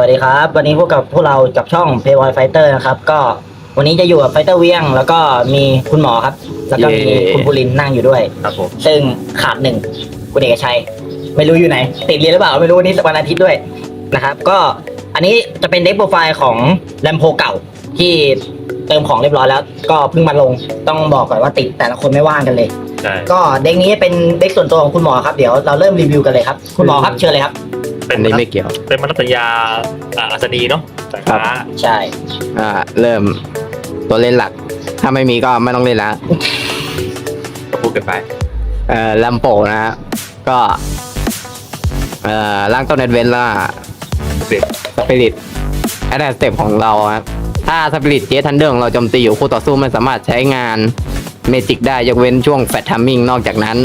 วัสดีครับ วันนี้พวกกับพวกเรากับช่อง p a y w o y Fighter นะครับ ก็วันนี้จะอยู่กับไฟเตอร์เวียง แล้วก็มีคุณหมอครับ แล้วก็มีเย้ คุณปุรินทร์นั่งอยู่ด้วย ครับผมซึ่งขาดหนึ่งคุณเอกชัย ไม่รู้อยู่ไหน ติดเรียนหรือเปล่าไม่รู้วันนี้วันอาทิตย์ด้วยนะครับ ก็อันนี้จะเป็นเด็กโปรไฟล์ของแลมโพเก่าที่เติมของเรียบร้อยแล้ว ก็เพิ่งมาลงต้องบอกก่อนว่าติดแต่ละคนไม่ว่างกันเลย ใช่ก็เด็กนี้เป็นเด็กส่วนตัวของคุณหมอครับเดี๋ยวเราเริ่มรีวิวกันเลยครับ คุณหมอครับเชิญเลยครับ เป็อันนนี้มนุไม่ษย์เกี่ยว เป็นมนุษยาอ่าอัศนีเนาะสายฟ้าใช่ อ่า เริ่มตัวเล่นหลัก ถ้าไม่มีก็ไม่ต้องเล่นแล้วก็พูดกันไป เอ่อแลมโปนะฮะก็ เอ่อร่างต้นเอดเวนล่าเด็กสปิริตแอดสเต็ปของเราครับถ้าสปิริตเจทันเดอร์ของเราโจมตีอยู่คู่ต่อสู้ไม่สามารถใช้งานเมจิกได้ยกเว้นช่วงแฟตทัมมิ่งนอกจากนั้น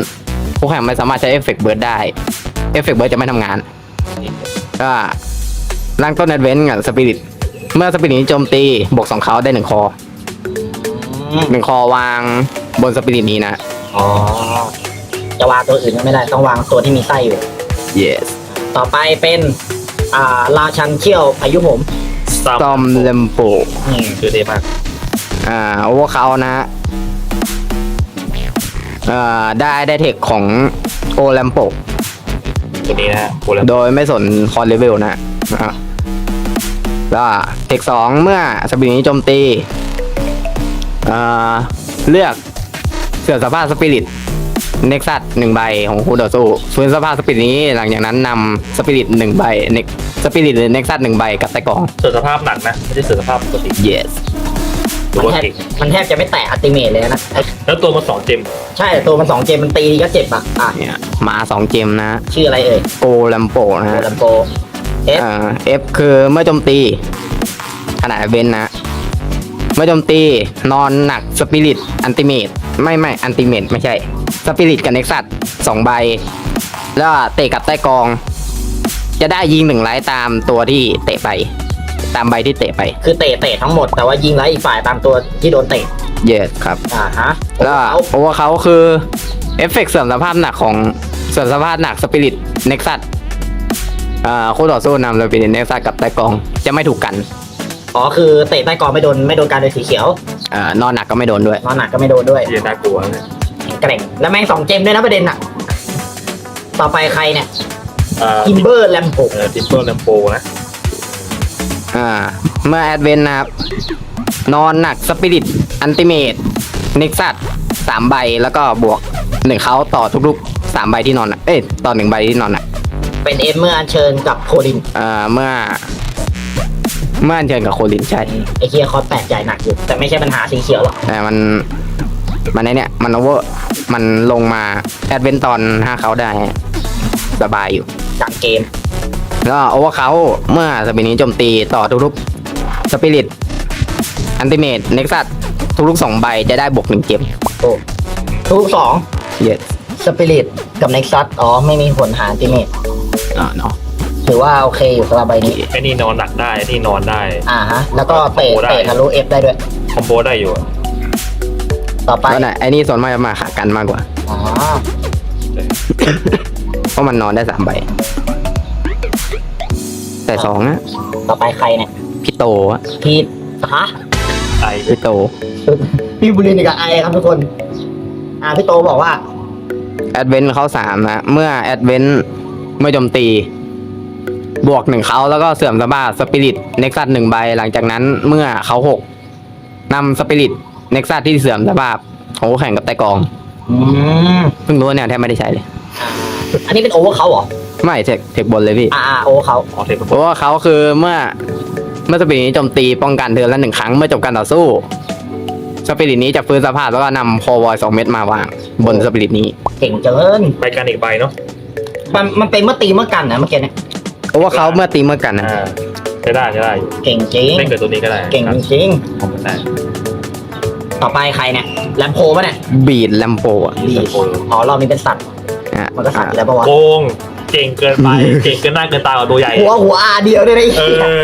ผู้แข่งไม่สามารถใช้เอฟเฟกต์เบิร์ดได้ เอฟเฟกต์เบิร์ดจะไม่ทำงาน ก็ร่างต้นเอดเวนกับสปิริต เมื่อสปิริตนี้โจมตีบวกสองเขาได้หนึ่งคออืมหนึ่งคอวางบนสปิริตนี้นะ อ๋อ จะวางตัวอื่นก็ไม่ได้ ต้องวางตัวที่มีไส้อยู่ yes ต่อไปเป็น อ่าราชันเขี้ยวพายุผมซัมตอมเลมโปอืมคือเท่มากอ่าโอเวอร์เขานะฮะอ่าได้ได้เทคของโอแลมโป ตัวนี้นะฮะโบราณโดยไม่สนคอนเลเวลนะอะแล้วเทคสองเมื่อสปิริตนี้โจมตีอ่าเลือกเสื่อมสภาพสปิริตเน็กซัสหนึ่งใบของคู่ต่อสู้ฟื้นสภาพสปิริตนี้หลังจากนั้นนำสปิริตหนึ่งใบเน็กสปิริตหรือเน็กซัสหนึ่งใบกับใต้กล่องเสื่อมสภาพหนักนะ ไม่ใช่เสื่อมสภาพปกติ yes หรือมันว่าแทบเก่งมันแทบจะไม่แตะอัติเมทเลยนะไอ้แล้วตัวมันสองเจมใช่แต่ตัวมันสองเจมมันตีก็เจ็บอะอะเนี่ยมาสองเกมนะชื่ออะไรเอ่ยโอแลมโปนะโอฮะลัมโปเอฟอ่า F คือเมื่อโจมตี ขนาดเบนนะ เมื่อโจมตีนอนหนักสปิริตอันติเมตไม่ไม่อันติเมตไม่ใช่สปิริตกับเน็กซัสสองใบ แล้วเตะกับใต้กอง จะได้ยิงหนึ่งไลท์ตามตัวที่เตะไป ตามใบที่เตะไปคือเตะเตะทั้งหมดแต่ว่ายิงแล้วอีกฝ่ายตามตัวที่โดนเตะเยสครับ อ่าฮะแล้วเอาโอเวอร์เขาคือเอฟเฟกต์เสริมสภาพหนักของเสริมสภาพหนักสปิริตเน็กซัสอ่าคู่ต่อสู้นำสปิริตเน็กซัสกับใต้กองจะไม่ถูกกันอ๋อคือเตะใต้กองไม่โดนไม่โดนการโดยสีเขียวเอ่อนอนหนักก็ไม่โดนด้วยนอนหนักก็ไม่โดนด้วยที่จะน่ากลัวนะแข็งแกร่งแล้วแม่งสองเจมด้วยนะประเด็นอะต่อไปใครเนี่ยอ่าอิมเบอร์แลมโปเออทิปเปิลแลมโปนะ อ่า เมื่อแอดเวนนะครับ นอนหนักสปิริตอันติเมตเน็กซัสสามใบแล้วก็บวกหนึ่งเขาต่อทุกๆสามใบที่นอนน่ะเอ้ยต่อหนึ่งใบที่นอนอะเป็นเอฟเมื่ออัญเชิญกับโคลินเอ่อเมื่อ เมื่ออัญเชิญกับโคลินใช่ไอเคียคอสแปดใหญ่หนักอยู่ แต่ไม่ใช่ปัญหาสีเขียวหรอกแต่มันมันไอเนี่ยมันโอเวอร์มันลงมาแอดเวนตอนห้าเขาได้ สบายอยู่กลางเกม แล้วโอเวอร์เขาเมื่อสปิริตนี้โจมตีต่อทุกๆสปิริตอันติเมตเน็กซัสทุกๆสองใบจะได้บวกหนึ่งเกมโอ้ทุกสองเยสสปิริตกับเน็กซัสอ๋อ ไม่มีผลหารติเมตอ่าเนาะถือว่าโอเคอยู่สำหรับใบนี้ ไอ้นี่นอนหนักได้ไอ้นี่นอนได้ อ่าฮะ แล้วก็เตะโอ้ได้ เตะทะลุเอฟได้ด้วย คอมโบได้อยู่อะต่อไปแล้วน่ะไอ้นี่ส่วนมากจะมาขากันมากกว่า อ๋อเพราะมันนอนได้สามใบ แต่สองนะต่อไปใครเนี่ยพี่โตอะพีทฮะไอพี่โต พี่บุรินทร์กับไอครับทุกคน อ่าพี่โตบอกว่า แอดเวนเขาสามนะ เมื่อแอดเวนเมื่อโจมตี บวกหนึ่งเขาแล้วก็เสื่อมสภาพสปิริตเน็กซัสหนึ่งใบ หลังจากนั้นเมื่อเขาหกนำสปิริตเน็กซัสที่เสื่อมสภาพของคู่แข่งกับไต้กองอืมเพิ่งรู้ว่าเนี่ยแทบไม่ได้ใช้เลย อันนี้เป็นโอเวอร์เขาเหรอ ไม่เทคเทคบนเลยพี่ อ่าโอเวอร์เขาออเทปเพราะว่าเขาคือเมื่อเมื่อสปิริตนี้โจมตีป้องกันเธอละหนึ่งครั้งเมื่อจบการต่อสู้ สปิริตนี้จะฟื้นสภาพแล้วก็นำโพวอยสองเม็ดมาวาง บนสปิริตนี้เก่งเกินใบกันอีกใบเนาะมันมันเป็นเมื่อตีเมื่อกันนะเมื่อกี้เนี่ยเพราะว่าเขาเมื่อตีเมื่อกันนะอ่าใช้ได้ใช้ได้อยู่เก่งจริงเล่นเกิดตัวนี้ก็ได้เก่งจริงคอมโบได้ต่อไปใครเนี่ยแลมโพปะเนี่ยบีดแลมโปอะดีอ๋อรอบนี้เป็นสัตว์อะมันก็สัตว์อยู่แล้วปะวะโกง เก่งเกินไป เก่งเกินหน้าเกินตากว่าตัวใหญ่ หัวหัวอาเดียวได้ไหมเออ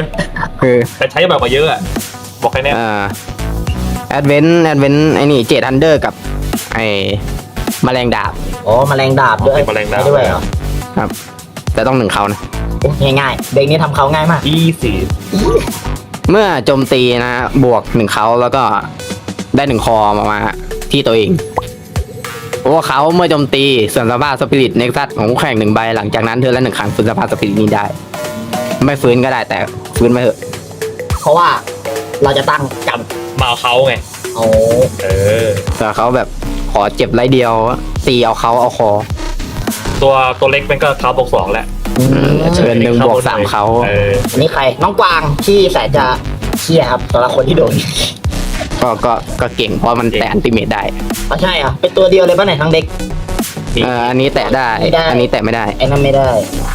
คือแต่ใช้แบบมาเยอะอะ บอกแค่เนี้ยอ่าแอดเวนแอดเวนไอ้นี่เจดฮันเดอร์กับไอ้แมลงดาบอ๋อแมลงดาบด้วยเป็นแมลงดาบไม่ด้วยเหรอครับ แต่ต้องหนึ่งเขานะ โอ้ง่ายๆ เด็กนี้ทำเขาง่ายมากยี่สี่เมื่อโจมตีนะฮะบวกหนึ่งเขาแล้วก็ได้หนึ่งคอมามาที่ตัวเองเพราะว่าเขาเมื่อโจมตีส่วนสภาพสปิริตเน็กซัสของคู่แข่งหนึ่งใบหลังจากนั้นเธอละหนึ่งครั้งฟื้นสภาพสปิริตนี้ได้ ไม่ฟื้นก็ได้แต่ฟื้นไม่เถอะเพราะว่าเราจะตั้งจมาเอาเขาไงำโอ้เออ แต่เขาแบบขอเจ็บไรเดียวตีเอาเขาเอาคอ ตัวตัวเล็กมันก็เขาบวกสองแล้วอืมเชิญหนึ่งบวกสามเขา เอออันนี้ใครน้องกวางที่แสนจะเชี่ยครับสำหรับคนที่โดน ก็ก็ก็เก่งเพราะมันแตะอันติเมตได้อ๋อใช่เหรอะเป็นตัวเดียวเลยป่ะไหนยทั้งเด็กนี่เอออันนี้แตะได้ ไม่ได้ อันนี้แตะไม่ได้ ไอ้นั่นไม่ได้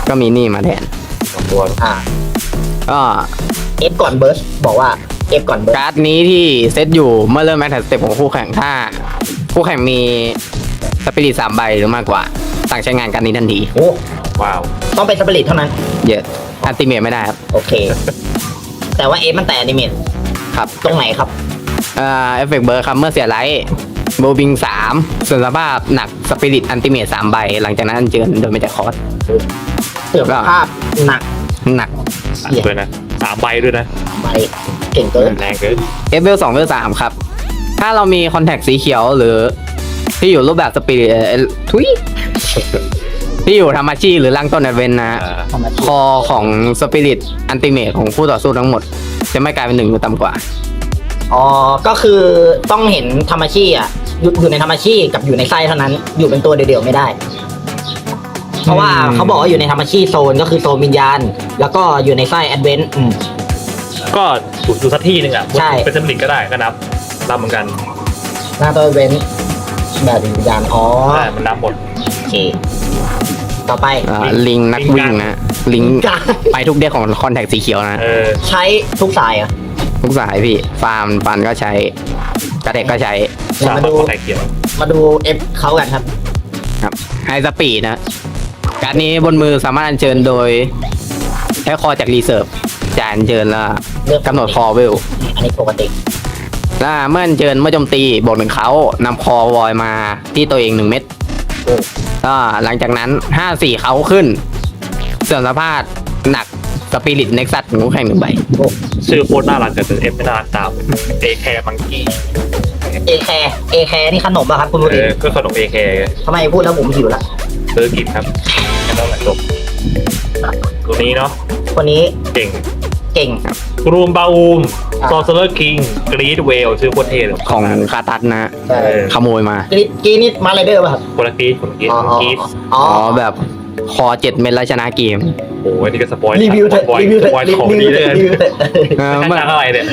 ก็มีนี่มาแทนสองตัวอ่าก็เอฟก่อนเบิร์สบอกว่าเอฟก่อนเบิร์สการ์ดนี้ที่เซตอยู่เมื่อเริ่มแมตช์สเต็ปของคู่แข่งถ้า คู่แข่งมีสปิริตสามใบหรือมากกว่าต่างใช้งานการดนี้ทันทีโอ้ว้าวต้องเป็นสปิริตเท่านั้น เยอะอันติเมตไม่ได้ครับโอเค แต่ว่าเอฟมันแต่อนิเมตครับ ตรงไหนครับเอ่อเอฟเฟกเบอร์ครับเมื่อเสียไลท์โบบิงสามส่วนสภาพหนักสปิริตอันติเมตสามใบ หลังจากนั้นอันเจิญโดยไม่ได้คอร์สเสื่อมภาพหนักหนักสามด้วยนะสามใบด้วยนะไปเก่งเกินแรงเกินเอฟเวลสองเวลสามครับ ถ้าเรามีคอนแทคสีเขียวหรือที่อยู่รูปแบบสปิริตทุยที่อยู่ธรรมชีหรือร่างต้นแอดเวนนะฮะอ่าธรรมคชาติอของสปิริตอันติเมตของคู่ต่อสู้ทั้งหมด จะไม่กลายเป็นหนึ่งหรือต่ำกว่า อ๋อ ก็คือต้องเห็นธรรมชีอะอยู่อยู่ในธรรมชีกับอยู่ในไส้เท่านั้น อยู่เป็นตัวเดียวๆไม่ได้ เพราะว่าอืมเขาบอกว่าอยู่ในธรรมชีโซนก็คือโซนวิญญาณ แล้วก็อยู่ในไส้แอดเวนต์อืมก็อยู่อยู่สักที่หนึ่งอะใช่ เป็นสมิธก็ได้ก็นับนับเหมือนกันหน้าตัวแอดเวนต์แบบวิญญาณ อ๋อ ใช่มันนับหมด โอเค ต่อไป อ่าลิงนักวิ่งนะลิงการไปทุกเด็กของคอนแทคสีเขียวนะ เออ ใช้ทุกสายเหรอะ ทุกสายพี่ ฟาร์มฟันก็ใช้กระเด็กก็ใช้สามมาารถดูคอนแทคเขียวมาดูเอฟเขากันครับครับไฮสปีดนะการดนี้บนมือสามารถอัญเชิญโดยใช้คอจากรีเซิร์ฟจ่ายอัญเชิญแล้วเลือกกำหนดคอเวลอันนี้ปกติแล้วเมื่ออัญเชิญเมื่อโจมตีบวกหนึ่งเขานำคอวอยมาที่ตัวเองหนึ่งเม็ดโอ้ก็หลังจากนั้นห้าสี่เขาขึ้นส่วนสภาพหนัก สปิริตเน็กซัสของคู่แข่งหนึ่งใบโอ้ชื่อโคตรน่ารักแต่เอฟไม่น่ารักตามเอแคร์มังกี้เอแคร์เอแคร์นี่ขนมป่ะครับคุณบุเอรีอก็ขนมเอแคร์ทำไมพูดแล้วผมหิวละซื้อกินครับแค่นั้นแหละจบตัวนี้เนาะคนนี้เก่งเก่ง กรูมบาอูมอ่าซอสเลอร์คิงกรีดเวลชื่อโคตรเท่เลยของคาตัสนะใช่เออขโมยมา กรีดกรีดนี่มาไรเดอร์ป่ะครับคนละกรีดคนละกรีดอ๋อกรีดอ๋ออ๋อแบบ คอเจ็ดเม็ดแล้วชนะเกมโอ้ยนี่ก็สปอยรีวิวเถสอะปอยรีวิวสเถอะปอยรีของวิดีวเลเถยอะรีวิวเถอะเออไม่เมื่อจ้างอะไรเนี่ย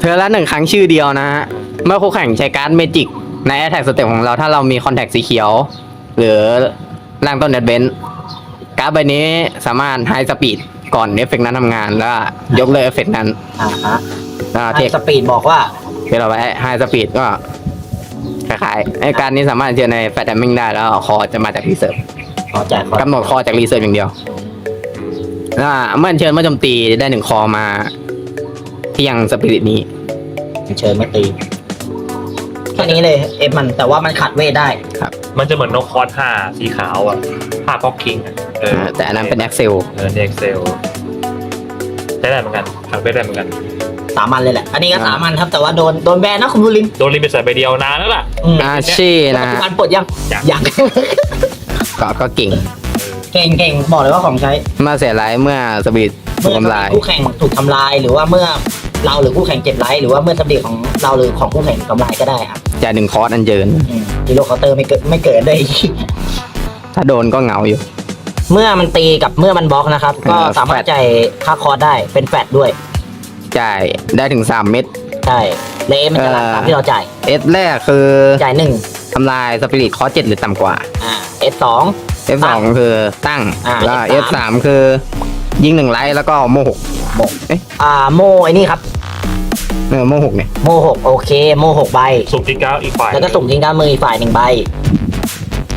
เธอละหนึ่งครั้งชื่อเดียวนะฮะเมื่อคู่แข่งใช้การ์ดเมจิกในแอ t แทกสเต็ปของเราถ้าเรามีคอนแทคสีเขียว หรือร่างต้นเดดเบนการ์ดใบนี้สามารถไฮสปีดก่อนเอฟเฟกนั้นทำงานแล้วยกเลิกเอฟเฟกนั้นอ่าฮะแล้วเทค สปีดบอกว่าที่เราไว้ไฮสปีดก็คล้ายๆไอการนี้สามารถเจอในแฟตแ m ม n งได้แล้วคอจะมาจากรีเซิร์ฟข อจ่ายขอกำหนดคอจากรีเซิร์ฟอย่างเดียวแล้วเมื่อเชิญเมื่อโจมตีได้หนึ่งคอมา ที่ยังสปิริตนี้ เชิญมาตีแค่นี้เลยเอฟมันแต่ว่ามันขัดเวทได้ มันจะเหมือนนกคอร์สห้าสีขาวอะผ้าพ็อกคิงอะเออแต่อันนั้นเป็น Excel เออเอ็กเซลใช้ได้เหมือนกันทำไปได้เหมือนกัน สามันเลยแหละ อันนี้ก็อ่าสามันครับแต่ว่าโดนโดนแบนนะคุณบุรินทร์โดนลิมิตใส่ใบเดียวนานแล้วล่ะ อืมอาชีนะปัจจุบันปลดยังยังยัง ก็ก็เก่ง เก่งเก่งบอกเลยว่าของใช้มาเสียไลท์เมื่อสปิริตถูเมื่กอทำลายคู่แข่งถูกทำลาย หรือว่าเมื่อเราหรือคู่แข่งเจ็บไร้หรือว่าเมื่อสปิริตของเราหรือของคู่แข่งถูกทำลายก็ได้ครับจ่ายหนึ่งคอร์สอันเจินฮีโร่เคาน์เตอร์ไม่เกิดไม่เกิดได้อีก ถ้าโดนก็เหงาอยู่ เมื่อมันตีกับเมื่อมันบล็อกนะครับก็เออสามารถแฟต จ่ายค่าคอร์สได้เป็นแฟดด้วยจ่ายได้ถึง 3 เม็ด ใช่เลเอมันจะรันตามที่เราจ่าย เอสแรกคือจ่ายหนึ่งทำลายสปิริตคอร์สเจ็ดหรือต่ำกว่า อ่าเอสสอง F สองคือตั้งอ่าแล้ว F3 F สามคือยิงหนึ่งไลท์แล้วก็โมหกโมเอ๊ะอ่าโมไอ้นี่ครับ เออโมหกเนี่ยโมหกโอเค โมหกใบ สุ่มที่เก้าอีกฝ่ายแล้วก็สุ่มทิ้งด้านมืออีกฝ่ายหนึ่งใบ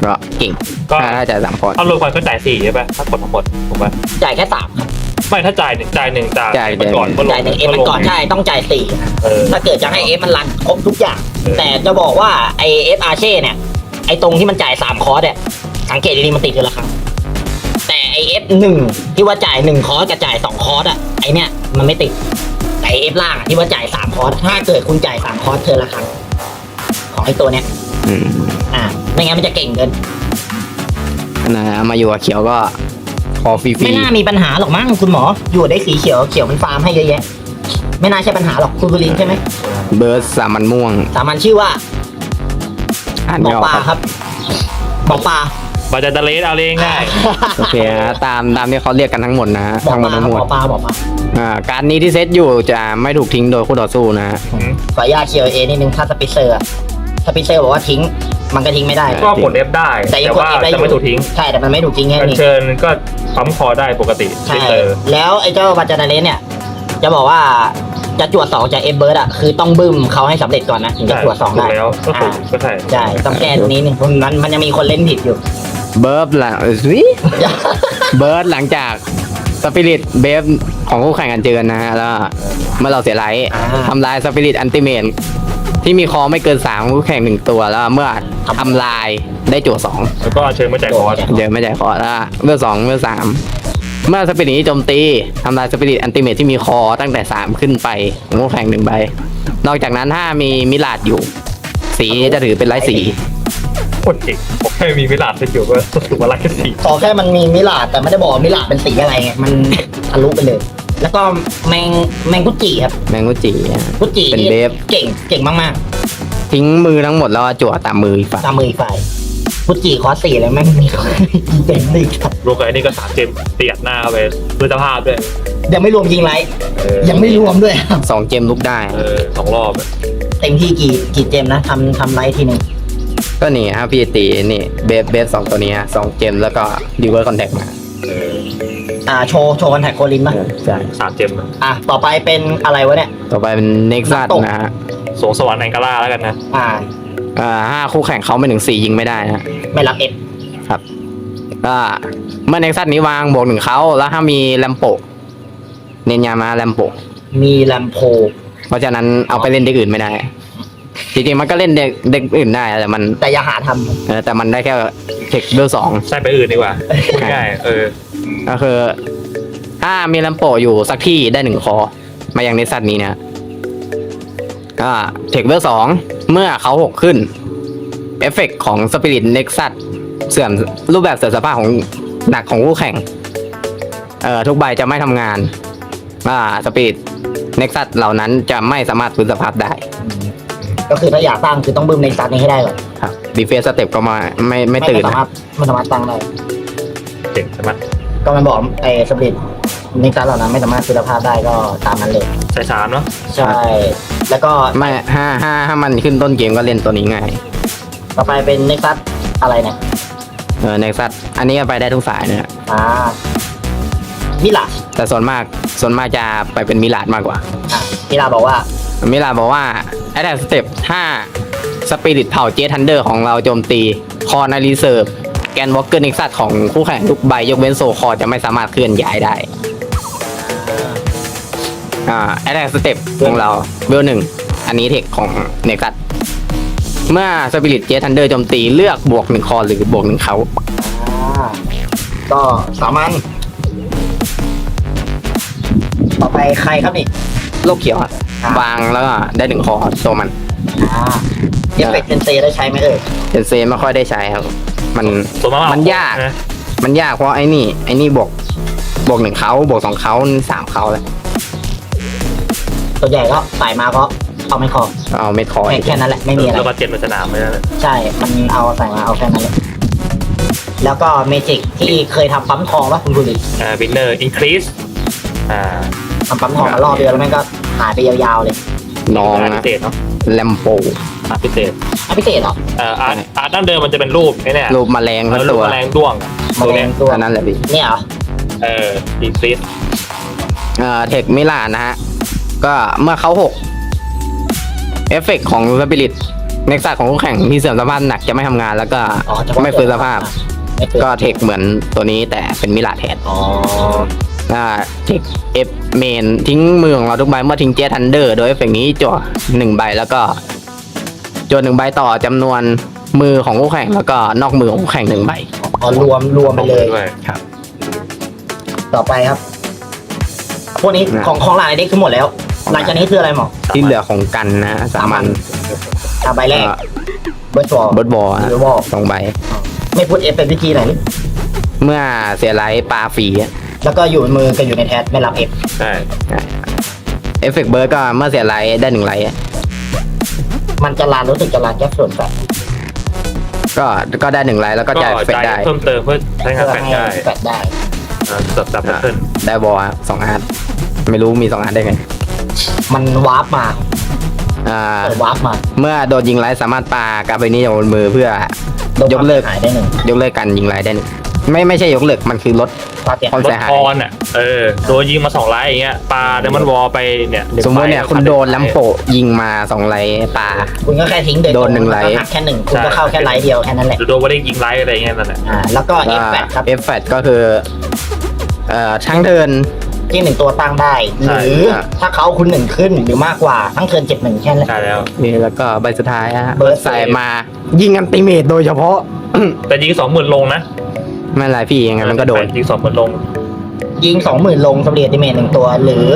ก็เก่งก็ถ้าถ้าจ่ายสามคอร์สถ้ารวมกันก็จ่ายสี่ใช่ปะถ้ากดทั้งหมดถูกปะจ่ายแค่สามครับไม่ถ้าจ่ายหนึ่งจ่ายหนึ่งจ่ายจ่ายไปก่อนจ่ายหนึ่งเอฟมันก่อนใช่ต้องจ่ายสี่เออ ถ้าเกิดจะให้เอฟมันรันครบทุกอย่าง เออ แต่จะบอกว่าไอเอฟอาเช่เนี่ย ไอตรงที่มันจ่ายสามคอร์สเนี่ยสังเกตดีๆมันติดทีละครั้งแต่ไอเอฟหนึ่งที่ว่าจ่ายหนึ่งคอร์สกับจ่ายสองคอร์สอะไอเนี้ยมันไม่ติดแต่เอฟล่างอะที่ว่าจ่ายสามคอร์สถ้าเกิดคุณจ่ายสามคอร์สเธอละครั้งของไอตัวเนี้ยอืมอ่าไม่งั้นมันจะเก่งเกินนะมาอยู่กับเขียวก็คอฟรีไม่น่ามีปัญหาหรอกมั้งคุณหมอ อยู่ได้สีเขียวเขียวมันฟาร์มให้เยอะแยะ ไม่น่าใช่ปัญหาหรอกคุณบุรินทร์ใช่ไหมๆเบิร์ดสามันม่วง สามัญชื่อว่า อ่านหมอไม่ออกปลาครับครับหมอปลาบาจาตะเลสเอาเลยง่ายโอเคนะตามตามที่เขาเรียกกันทั้งหมดนะหมอทั้งหปมดลาทั้งหหมมดอปลาหมอปลาอ่าการนี้ที่เซตอยู่จะไม่ถูกทิ้งโดยคู่ต่อสู้นะอืมขออนุญาตเชียร์เอนิดนึงถ้าสปิเซอร์อะสปิเซอร์บอกว่าทิ้ง มันก็ทิ้งไม่ได้ ก็กด F ได้ แต่ยังแต่กดว่าเอฟได้อจะยู่ไม่ถูกทิ้งใช่แต่มันไม่ถูกทิ้งแค่อัญนี้ เชิญก็ปั๊มคอได้ปกติใช่ที่เจอแล้วไอ้เจ้าบาจานาเลสเนี่ย จะบอกว่า จะจวดสองจากเอฟเบิร์ดอะคือต้องบึ้มเขาให้สำเร็จก่อนนะถึงจะใช่จวดสองถูได้กแล้วก็ถูกก็ใช่ใช่ต้องแก้ตรงนี้หนึ่งเพราะมันมันยังมีคนเล่นผิดอยู่ เบิร์ดหลังสิเบิร์ดหลังจากสปิริตเบฟของคู่แข่งกันเจอกันนะฮะแล้วเมื่อเราเสียไลท์อ่า ทำลายสปิริตอันติเมนที่มีคอไม่เกินสามของคู่แข่งหนึ่งตัวแล้วเมื่อทำลายได้โจทย์สองแล้วก็อัญเชิญมาจ่ายคอร์สเดี๋ยวไม่จ่ายคอร์สแล้วเมื่อสองเมื่อสาม เมื่อสปิริตนี้โจมตีทำลายสปิริตอันติเมทที่มีคอตั้งแต่สามขึ้นไปของคู่แข่งหนึ่งใบ นอกจากนั้นถ้ามีมิลาดอยู่ สีจะถือเป็นไร้สี โคตรเก่งผมแค่มีเวลาสกิลก็ถือว่ารักแค่สี่ขอแค่มันมีมิลาดแต่ไม่ได้บอกว่ามิลาดเป็นสีอะไรไงมัน ทะลุไปเลย แล้วก็แมงแมงกุจิครับแมงกุจิ กุจิเป็นเบฟ เก่งเก่งมากทิ้งมือทั้งหมดแล้วจั่วตามมืออีกฝั่งๆตามมืออีกฝ่าย กุจิคอร์สสี่เลยแม่งมีเต็มเลยครับรวมกับไอ้นี่ก็สามเจมเตียดหน้าเข้าไปเพื่อสภาพด้วยยังไม่รวมยิงไรเออยังไม่รวมด้วยครับสองเกมลุกได้ เออสองรอบอะเต็มที่กี่กี่เจมนะทำทำไรทีหนึ่งก็นี่ฮะพี่ตีนี่เบฟเบฟสองตัวนี้ฮะสองเกมแล้วก็ดิวเวอร์คอนแทคมาเอออ่าโชว์โชว์คอนแทคโคลินป่ะใช่สามเจมอะอะต่อไปเป็นอะไรวะเนี่ย ต่อไปเป็นเน็กซัสน้ำตกนะฮะ สวงสวรรค์แองกาล่าแล้วกันนะ อ่า อ่าห้าคู่แข่งเขาไม่ถึงสี่ยิงไม่ได้นะฮะไม่รับเอฟครับก็เมื่อเน็กซัสนี้วางบวกหนึ่งเขาแล้วถ้ามีแลมโปเน้นยามาแลมโปมีแลมโพเพราะฉะนั้นเอาไปเล่นเด็กอื่นไม่ได้ จริงๆมันก็เล่นเด็กเด็กอื่นได้แต่มันแต่อย่าหาทเออแต่มันได้แค่เทคเบอร์สองใช่ไปอื่นดีกว่าง่ายๆเออ ก็คือ ถ้ามีแลมโปอยู่สักที่ได้หนึ่งคอ มายังเน็กซัสนี้เนี่ย ก็เทคเบอร์สองเมื่อเขาหกขึ้น เอฟเฟกต์ของสปิริตเน็กซัสเสื่อมรูปแบบเสื่อมสภาพของหนักของคู่แข่ง เอ่อทุกใบจะไม่ทำงาน อ่าสปิริตเน็กซัสเหล่านั้นจะไม่สามารถฟื้นสภาพได้ำก็คือถ้าอยากตั้งคือต้องบึ้มในซัดนี้ให้ได้ก่อนครับดีเฟสสเต็ปก็มาไม่ไม่ตื่นสานะมารถไม่สามารถตั้งได้เจ๋งใช่ไหมก็มันบอกไอ้สปริตในซัดเหล่านั้นไม่สามารถคุณภาพได้ก็ตามนั้นเลย ใส่สามเนาะใช่ แล้วก็ไม่ห้าห้าห้ามันขึ้นต้นเกมก็เล่นตัวนี้ง่าย ต่อไปเป็นเน็กซัสอะไรเนี่ยเออเน็กซัสอันนี้ก็ไปได้ทุกสายนะฮะอ่ามิลาแต่ส่วนมากส่วนมากจะไปเป็นมิลาดมากกว่า อ่ามิลาบอกว่ามิลาดบอกว่าแอดแทสเต็ปถ้าสปิริตเผาเจทันเดอร์ของเราโจมตี คอนารีเซิร์ฟแกนวอลเกอร์เน็กซัสของคู่แข่งทุกใบยกเว้นโซคอร์จะไม่สามารถเคลื่อนย้ายได้ อ่าแอดแทสเต็ปของเราเวลหนึ่งอันนี้เทคของเน็กซัสเมื่อสปิริตเจทันเดอร์โจมตีเลือกบวกหนึ่งคอหรือบวกหนึ่งเขาอ่าก็สามัญต่อไปใครครับนี่ โลกเขียวอะอ่า วางแล้วก็ได้หนึ่งคอตัวมันอ่าเอฟเฟกต์เซนเซได้ใช้ไหมเอ่ยเซนเซไม่ค่อยได้ใช้ครับ มัน ส่วนมากมันยาก นะมันยากเพราะไอ้นี่ ไอ้นี่บวกบวกหนึ่งเขาบวกสองเขาสามเขาแล้ว ส่วนใหญ่ก็ใส่มาก็เอาไม่คอเอาเม็ดคอแค่อีกแค่นั้นแหละไม่มีอะไรแล้วก็เจ็ดในสนามไม่ได้เลยใช่ มันเอาใส่มาเอาแค่นั้นเลยแล้วก็เมจิกที่เคยทำปั๊มทองป่ะคุณบุรีอ่าวินเนอร์อินครีสอ่าทำปั๊มทองมารอบเดียวแล้วแม่งก็หายไปยาวๆเลย น้องอาร์ตนะพิเศษเนาะแลมโปอาร์ตพิเศษอะพิเศษเหรอเอ่ออาร์ตอาร์ตดั้งเดิมมันจะเป็นรูปไอ้เนี่ยรูปแมลงเอทั้งอรูตัปวแมลงด้วงอะแมตัวลเนี้ยงตัวอันนั้นแหละพี่เนี่ยเหรอ เอออินครีสเอ่อเทคมิลานนะฮะ ก็เมื่อเขาหกเอฟเฟกของสปิริตเน็กซัสของคู่แข่งที่เสื่อมสภาพหนักจะไม่ทำงานแล้วก็อ๋อจะไม่ฟื้นสภาพ ไม่ฟื้น ก็เทคเหมือนตัวนี้แต่เป็นมิลาแทน อ๋อ อ่าเทคเอฟเมนทิ้งมือของเราทุกใบเมื่อทิ้งเจทันเดอร์โดยเอฟเฟกต์นี้จั่วหนึ่งใบแล้วก็จั่วหนึ่งใบต่อจำนวนมือของคู่แข่งแล้วก็นอกมือของคู่แข่งหนึ่งใบ อ๋อรวมรวมไปเลย ด้วยครับต่อไปครับ พวกนี้ของของหลานในเด็กคือหมดแล้ว หลังจากนี้คืออะไรหมอที่เหลือของกันนะสามัญอ่าใบแรกเบิร์ดบอลเบิร์ดบอลเบิร์ดบอลสองใบ ไม่พูดเอฟเป็นวิธีไหนอยเมื่อเสียไลท์ปลาฟรีอะแล้วก็อยู่ในมือกับอยู่ในแท็บไม่รับเอฟใช่เอฟเฟกต์เบิร์ดก็เมื่อเสียไลท์ได้หนึ่งไลท์อะมันจะลานรู้สึกจะลานแค่ส่วนสัตว์ก็ก็ได้หนึ่งไลท์แล้วก็จ่ายเฟกจ่ายได้เพิ่มเติมเพื่อใช้งานแฟนได้แฟดได้อ่าสับสับเพิ่มได้บอลอะสองอันไม่รู้มีสองอันได้ไง มันวาร์ปมาอ่าเปิดวาร์ปมาเมื่อโดนยิงไลท์สามารถปากาไปนี้จากบนมือเพื่อโดนยกเลิก หายได้หนึ่งยกเลิกการยิงไลท์ได้หนึ่งไม่ไม่ใช่ยกเลิกมันคือลดความเสียควาหามยรถเสียหายพรอะ เออ โดนยิงมาสองไลท์อย่างเงี้ย ปลาเดมอนวอลไปเนี่ยหงสมมติเนี่ยไลท์คุณโดนแลมโปยิงมาสองไลท์ปลา คุณก็แค่ทิ้งโดยโดนหนึ่งไลท์ หักแค่หนึ่งคุณก็เข้าแค่ไลท์เดียวแค่นั้นแหละหรือโดนว่าได้ยิงไลท์อะไรเงี้ยนั่นแหละอ่าแล้วก็เอฟแฟดครับ เอฟแฟก็คือเอ่อทั้งเทิร์น ที่หนึ่งตัวตั้งได้หรืออ่าถ้าเขาคุณหนึ่งขึ้นหรือมากกว่าทั้งเทิร์นเจ็ดหนึ่งแค่นั้นแหละใช่แล้ว นี่แล้วก็ใบสุดท้ายฮะเบิร์ด ใส่มายิงอันติเมตโดยเฉพาะ แต่ยิงสองหมื่นลงนะไม่เป็นไรพี่ยังไงมันก็โดน ยิงสองหมื่นลง ยิงสองหมื่นลงสำเร็จดิเมทหนึ่งตัวหรือ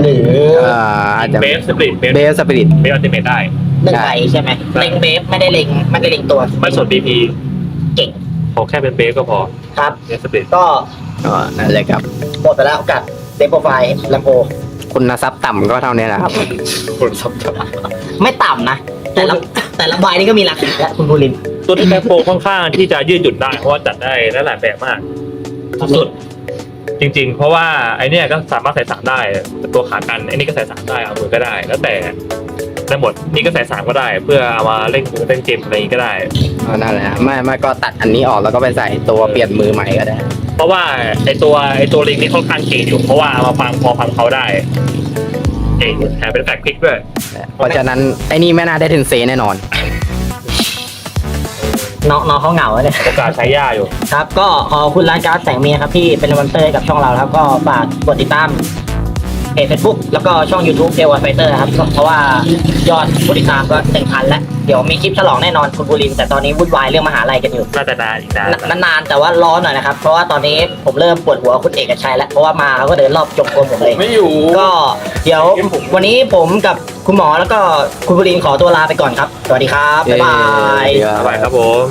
หรือเอ่ออาจจะเบฟสปริตเบฟเบสสปิริต เบฟอัลติเมทได้ หนึ่งใบใช่ไหมใช่ เล็งเบฟไม่ได้เล็งไม่ได้เล็งตัวไม่สนบีพีเก่งขอแค่เป็นเบฟก็พอครับ เบฟสปริตก็ ก็นั่นเลยครับ หมดไปแล้วกับเดโปรไฟล์ลำโพคุณทรัพย์ต่ำก็เท่านี้นะครับ คนซับไม่ต่ำนะ แต่ละแต่ละใบนี่ก็มีราคาแล้วคุณบูรินทร์ตัวที่แบ็คโฟค่อนข้างที่จะยืดหยุ่นได้ เพราะว่าจัดได้หลายแบบมากสุดจริง ๆ เพราะว่าไอเนี้ยก็สามารถใส่สามได้แต่ตัวขากันไอนี่ก็ใส่สามได้เอามือก็ได้ แล้วแต่ได้หมดนี่ก็ใส่สามก็ได้ เพื่อเอามาเล่นเล่นเกมอะไรอย่างงี้ก็ได้ เอานั่นแหละฮะไม่ไม่ก็ตัดอันนี้ออกแล้วก็ไปใส่ตัวเปลี่ยนมือใหม่ก็ได้ เพราะว่าไอตัวไอตัวลิงนี่ค่อนข้างเก่งอยู่ เพราะว่าเอามาฟังพอฟังเขาได้เก่งแถมเป็นแฟกพลิกด้วยเพราะฉะนั้นไอ้นี่ไม่น่าได้เทนเซแน่นอน น้องน้องเขาเหงาเลย โอกาสใช้ยากอยู่ ครับ ก็ขอบคุณร้านการ์ดแสงเมียครับที่เป็นสปอนเซอร์ให้กับช่องเราแล้วก็ฝากกดติดตาม เพจเฟซบุ๊กแล้วก็ช่อง YouTube เดวันไฟเตอร์ครับเพราะว่ายอดผู้ติดตามก็หนึ่งพันแล้วเดี๋ยวมีคลิปฉลองแน่นอนคุณบูรินทร์แต่ตอนนี้วุ่นวายเรื่องมหาลัยกันอยู่น่าจะนานอีกนานนานๆแต่ว่าร้อนหน่อยนะครับเพราะว่าตอนนี้ผมเริ่มปวดหัวคุณเอกชัยแล้วเพราะว่ามาเขาก็เดินรอบจงกรมผมเลยไม่อยู่ก็เดี๋ยววันนี้ผมกับคุณหมอแล้วก็คุณบุรินทร์ขอตัวลาไปก่อนครับสวัสดีครับบ๊ายบายสบายครับผม